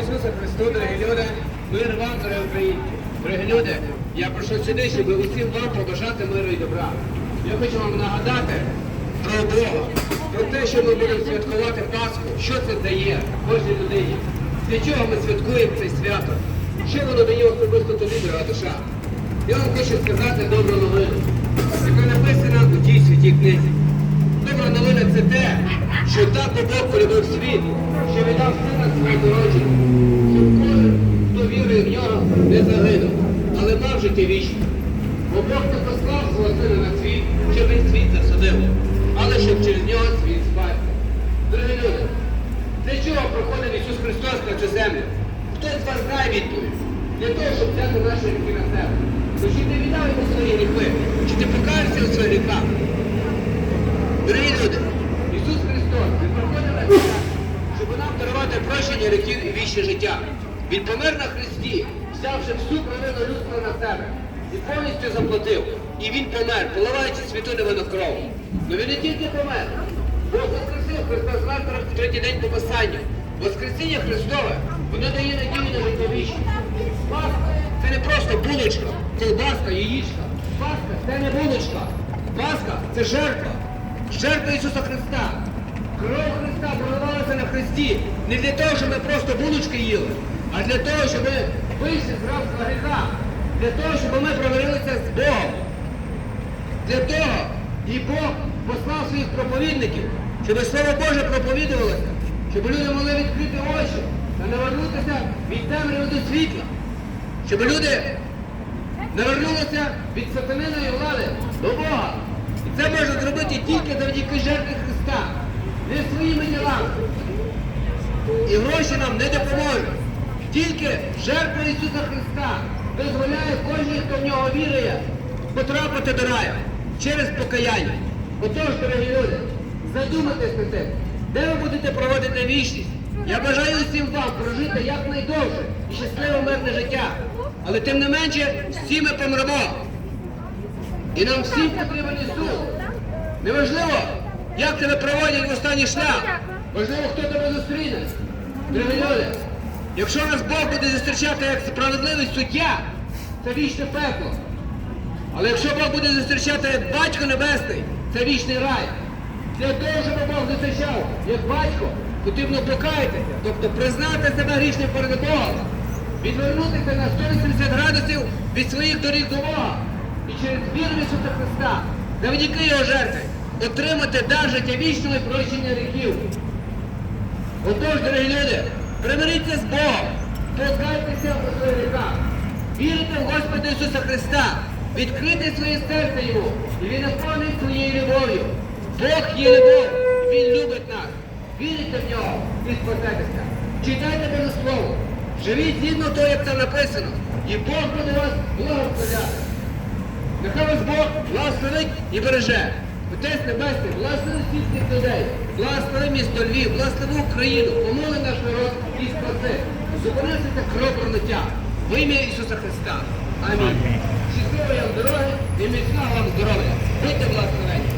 Ісуса Христу, дорогі люди, мир вам, дорогі українці. Дорогі люди, я прийшов сюди, щоб усім вам побажати миру і добра. Я хочу вам нагадати про Бога, про те, що ми будемо святкувати Пасху, що це дає кожній людині. Для чого ми святкуємо це свято? Що воно дає особисто тобі, дорога душа? Я вам хочу сказати добру новину, яка написана у тій святій книзі. Добра новина це те, що так Бог полюбив світ, що віддав сина свого народження, щоб кожен, хто вірує в нього, не загинув, але мав життя вічне. Бо Бог не послав свого сина на світ, щоб він світ засудив, але щоб через нього світ спасти. Дорогі люди, для чого проходив Ісус Христос на цю землю? Хто з вас знає відповідь? Для того, щоб взяти наші гріхи на себе. То чи ти віддав йому свої гріхи? Чи ти покаявся у своїх гріхах? Дорогі люди, дарувати прощення і вічне життя. Він помер на Христі, взявши всю провину людства на себе і повністю заплатив. І він помер, поливаючи святу невинну кров. Ну він не тільки помер. Бог воскресив Христос завтра в третій день по Писанню. Воскресіння Христове, воно дає надію на життя вічне. Пасха – це не просто булочка, колбаска, яєчка. Пасха – це не булочка. Пасха – це жертва. Жертва Ісуса Христа. Кров Христа проливалася на Христі не для того, щоб ми просто булочки їли, а для того, щоб ми вийшли з рабства гріха. Для того, щоб ми примирилися з Богом. Для того і Бог послав своїх проповідників, щоб Слово Боже проповідувалося, щоб люди могли відкрити очі та навернутися від темряви до світла, щоб люди навернулися від сатаниної влади до Бога. І це можна зробити тільки завдяки жертві Христа, не своїми ділами. І гроші нам не допоможуть. Тільки жертва Ісуса Христа дозволяє кожній, хто в нього вірує, потрапити до раю через покаяння. Отож, дорогі люди, задумайтесь над тим, де ви будете проводити вічність. Я бажаю усім вам прожити якнайдовше і щасливе мирне життя. Але тим не менше, всі ми помремо. І нам всім потрібен Ісус. Неважливо, як тебе проводять в останній шлях. Важливо, хто тебе зустріне. Люди, якщо нас Бог буде зустрічати як справедливий суддя, це вічне пекло. Але якщо Бог буде зустрічати як батько небесний, це вічний рай. Для того, щоб Бог зустрічав як батько, потрібно покаятися, тобто признати себе грішним перед Богом, відвернутися на 180 градусів від своїх доріг до Бога і через віру в Ісуса Христа, завдяки Його жертві, отримати дар життя вічного і прощення гріхів. Отож, дорогі люди, примиріться з Богом, покайтеся у своїх гріхах, вірите в Господа Ісуса Христа, відкрити своє серце Йому, і Він наповнить своєю любов'ю. Бог є любов, Він любить нас. Вірите в нього і спасетеся. Читайте Боже Слово, живіть згідно того, як там написано, і Бог буде вас благословляти. Нехай вас Бог благословить і береже. Отець Небесний, власне всіх людей, власне місто Львів, благослови Україну, помоли наш народ і спаси. Зупинися це кров пролиття. В ім'я Ісуса Христа. Амінь. Щасливої вам дороги і міцного вам здоров'я. Будьте благословені.